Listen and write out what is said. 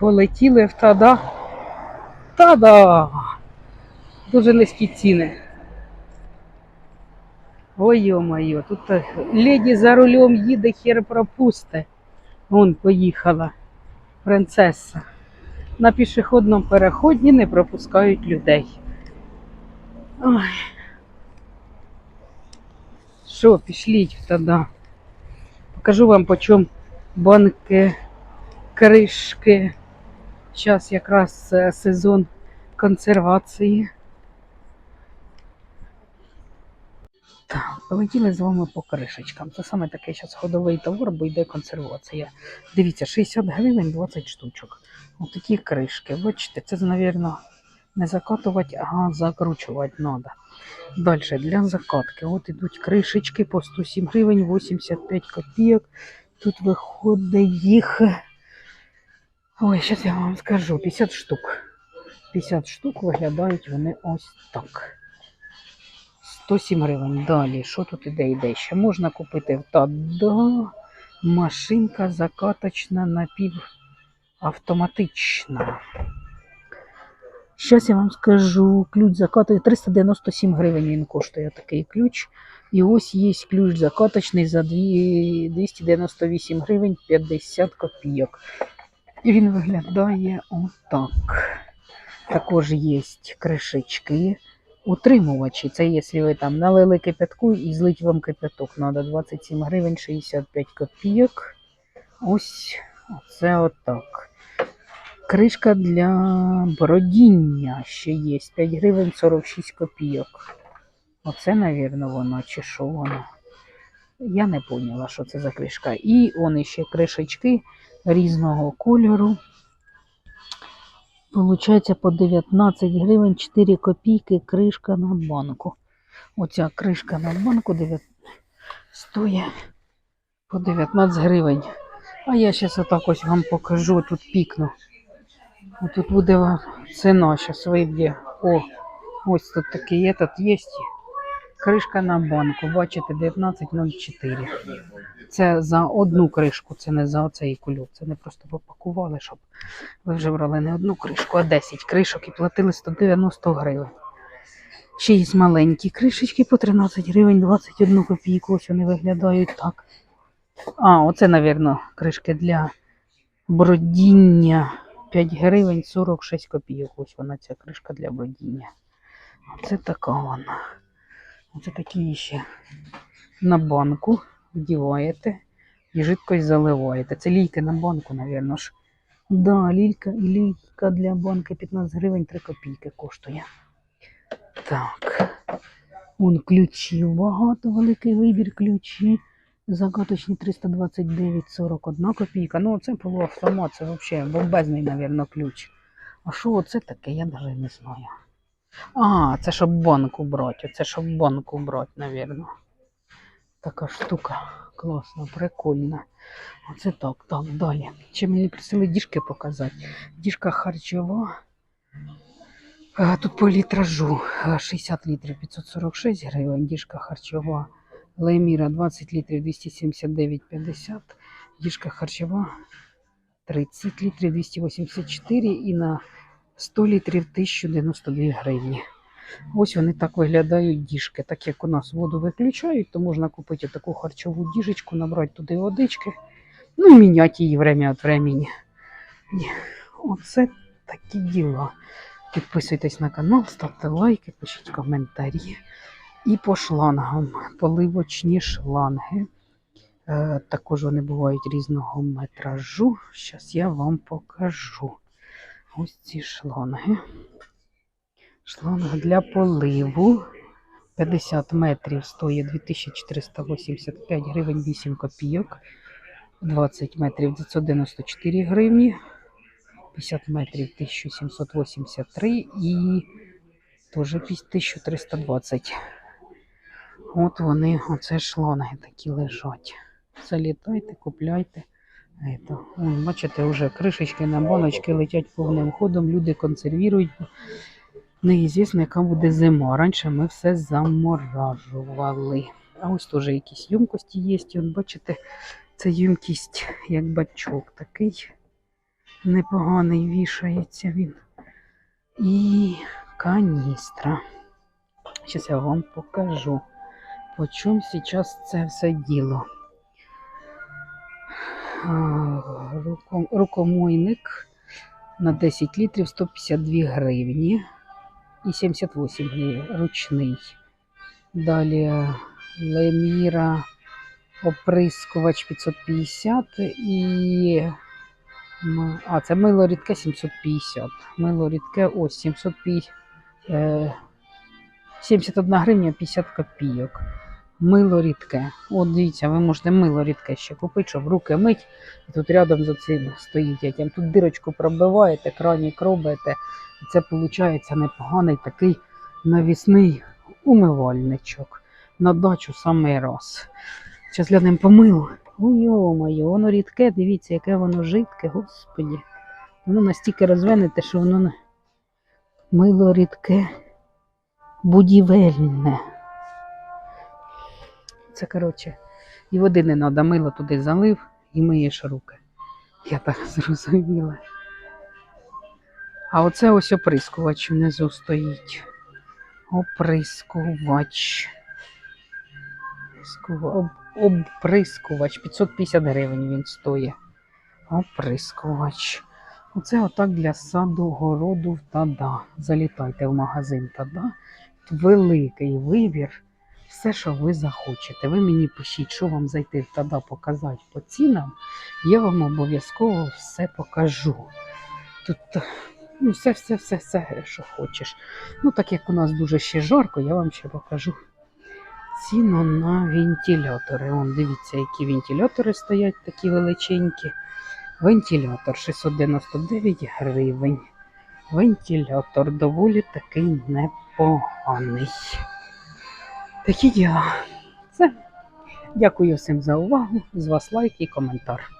Полетіли в тада. Тада! Дуже низькі ціни. Ой, йо-моє, тут леді за рулем їде, хер пропусте. Вон поїхала. Принцеса. На пішохідному переході не пропускають людей. Ой. Що, пішліть тоді. Покажу вам по чому банки, кришки. Зараз якраз е, сезон консервації. Так, полетіли з вами по кришечкам. Це саме такий зараз ходовий товар, бо йде консервація. Дивіться, 60 гривень 20 штучок. Ось такі кришки. Бачите, це, мабуть, не закатувати, а закручувати треба. Далі для закатки. От ідуть кришечки по 107 гривень 85 копійок. Тут виходить їх. Ой, зараз я вам скажу, 50 штук. 50 штук виглядають вони ось так. 107 гривень. Далі, що тут іде? Іде? Ще можна купити та-да, машинка закаточна напівавтоматична. Щас я вам скажу, ключ закатує 397 гривень він коштує такий ключ. І ось є ключ закаточний за 298 гривень 50 копійок. І він виглядає отак. Також є кришечки, утримувачі. Це якщо ви там налили кипятку і злить вам кипяток. Надо 27 гривень 65 копійок. Ось це отак. Кришка для бродіння ще є. 5 гривень 46 копійок. Оце, навірно, воно чи що воно. Я не поняла, що це за кришка. І он ще кришечки різного кольору. Получається по 19 гривень 4 копійки кришка на банку. Оця кришка на банку 9... стоїть по 19 гривень. А я зараз отак ось вам покажу, тут пікну. Тут буде вам ціна, зараз вийде. О, ось тут такий этот є. Кришка на банку, бачите, 19,04. Це за одну кришку, це не за оцей кульок. Це не просто попакували, щоб ви вже брали не одну кришку, а 10 кришок і платили 190 гривень. Ще є маленькі кришечки по 13 гривень 21 копійку. Ось вони виглядають так. А, оце, мабуть, кришки для бродіння. 5 гривень 46 копійок. Ось вона ця кришка для бродіння. Оце така вона. Оце такі ще на банку вдіваєте і жидкость заливаєте. Це лійки на банку, напевно ж. Да, лілька, лійка для банки 15 гривень 3 копійки коштує. Так. Вон ключів багато, великий вибір ключі. Загаточні 329,41 копійка. Ну, це полуавтомат, це взагалі бомбезний, напевно, ключ. А що оце таке, я навіть не знаю. А, це щоб банку брати. Це щоб банку брати, напевно. Така штука. Класна, прикольна. Оце так, так, далі. Чи мені просили діжки показати? Діжка харчова. Тут по літражу 60 літрів 546 гривень, діжка харчова. Леміра 20 літрів 279,50. Діжка харчова 30 літрів 284 і на 100 літрів 1092 гривні. Ось вони так виглядають діжки. Так як у нас воду виключають, то можна купити таку харчову діжечку, набрати туди водички, ну і міняти її время від времени. Оце такі діла. Підписуйтесь на канал, ставте лайки, пишіть коментарі. І по шлангам. Поливочні шланги. Е, також вони бувають різного метражу. Зараз я вам покажу. Ось ці шланги. Шланг для поливу 50 метрів стоїть 2485 гривень 8 копійок. 20 метрів 994 гривні. 50 метрів 1783 і теж 1320. От вони, оце шланги такі лежать. Залітайте, купляйте. Вон, бачите, вже кришечки на баночки летять повним ходом, люди консервують. Неізвісно, яка буде зима. Раніше ми все заморажували. А ось теж якісь ємкості є. От бачите, це ємкість як бачок такий. Непоганий вішається він. І каністра. Зараз я вам покажу, по чому зараз це все діло. Рукомойник на 10 літрів 152 гривні і 78 гривень ручний. Далі Леміра оприскувач 550 і. А, це мило рідке 750. Мило рідке ось 750. Е, 71 гривня 50 копійок. Мило рідке. От дивіться, ви можете мило рідке ще купити, щоб руки мить. І тут рядом з цим стоїть. Як тут дирочку пробиваєте, кранік робите. І це виходить непоганий такий навісний умивальничок. На дачу самий раз. Зараз глянемо по милу. Ой, йо-моє, воно рідке, дивіться, яке воно жидке, господі. Воно настільки розвинете, що воно мило рідке, будівельне. Це, коротше, і води не треба, мило туди залив і миєш руки. Я так зрозуміла. А оце ось оприскувач внизу стоїть. Оприскувач. Оприскувач. 550 гривень він стоїть. Оприскувач. Оце отак для саду, городу Тада. Залітайте в магазин Тада. Тут великий вибір. Все, що ви захочете. Ви мені пишіть, що вам зайти Тада показати по цінам. Я вам обов'язково все покажу. Тут ну, все, все, все, все, що хочеш. Ну, так як у нас дуже ще жарко, я вам ще покажу ціну на вентилятори. Вон, дивіться, які вентилятори стоять, такі величенькі. Вентилятор 699 гривень. Вентилятор доволі такий непоганий. Такі діла. Все. Дякую всім за увагу. З вас лайк і коментар.